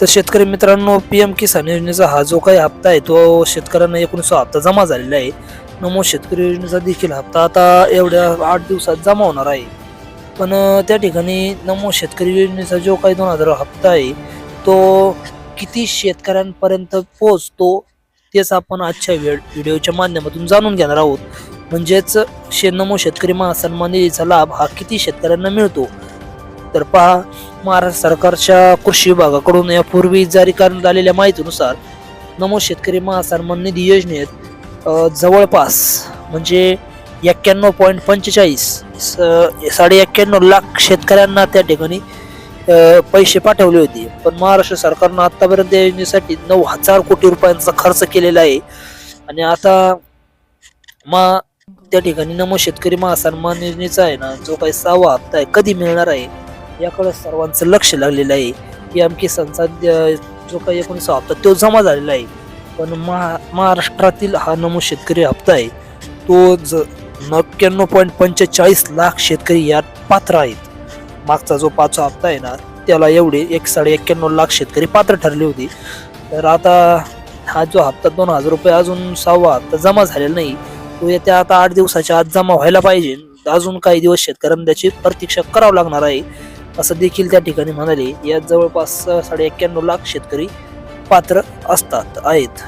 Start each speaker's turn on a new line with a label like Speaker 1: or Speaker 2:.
Speaker 1: तर शेतकरी मित्रांनो पी एम किसान योजनेचा हा जो काही हप्ता आहे तो शेतकऱ्यांना एकोणीसवा हप्ता जमा झालेला आहे. नमो शेतकरी योजनेचा देखील हप्ता आता एवढ्या आठ दिवसात जमा होणार आहे. पण त्या ठिकाणी नमो शेतकरी योजनेचा जो काही दोन हजार हप्ता आहे तो किती शेतकऱ्यांपर्यंत पोहोचतो तेच आपण आजच्या व्हिडिओच्या माध्यमातून जाणून घेणार आहोत. म्हणजेच शे नमो शेतकरी महासन्मान निधीचा लाभ हा किती शेतकऱ्यांना मिळतो? तर पहा महाराष्ट्र सरकारच्या कृषी विभागाकडून यापूर्वी जारी करण्यात आलेल्या माहितीनुसार नमो शेतकरी महासन्मान निधी योजनेत जवळपास म्हणजे एक्क्याण्णव पॉईंट पंचेचाळीस साडे एक्क्याण्णव लाख शेतकऱ्यांना त्या ठिकाणी पैसे पाठवले होते. पण महाराष्ट्र सरकारनं आतापर्यंत या योजनेसाठी नऊ हजार कोटी रुपयांचा खर्च केलेला आहे. आणि आता मा त्या ठिकाणी नमो शेतकरी महासन्मान योजनेचा आहे ना जो काही सहावा हप्ता आहे कधी मिळणार आहे? याकडे सर्वांचं लक्ष लागलेलं आहे. की आमकी किसानचा जो काही एकोणीसा हप्ता तो जमा झालेला आहे. पण महा महाराष्ट्रातील हा नमो शेतकरी हप्ता आहे तो ज नक्क्याण्णव पॉईंट पंचेचाळीस लाख शेतकरी यात पात्र आहेत. मागचा जो पाचवा हप्ता आहे ना त्याला एवढे एक साडे एक्क्याण्णव लाख शेतकरी पात्र ठरले होते. तर आता हा जो हप्ता दोन हजार रुपये अजून सहावा हप्ता जमा झालेला नाही तो येत्या आता आठ दिवसाच्या आत जमा व्हायला पाहिजे. अजून काही दिवस शेतकऱ्यांना त्याची प्रतीक्षा करावं लागणार आहे. असं देखील त्या ठिकाणी म्हणाले यात जवळपास साडे एक्क्याण्णव लाख शेतकरी पात्र असतात आहेत.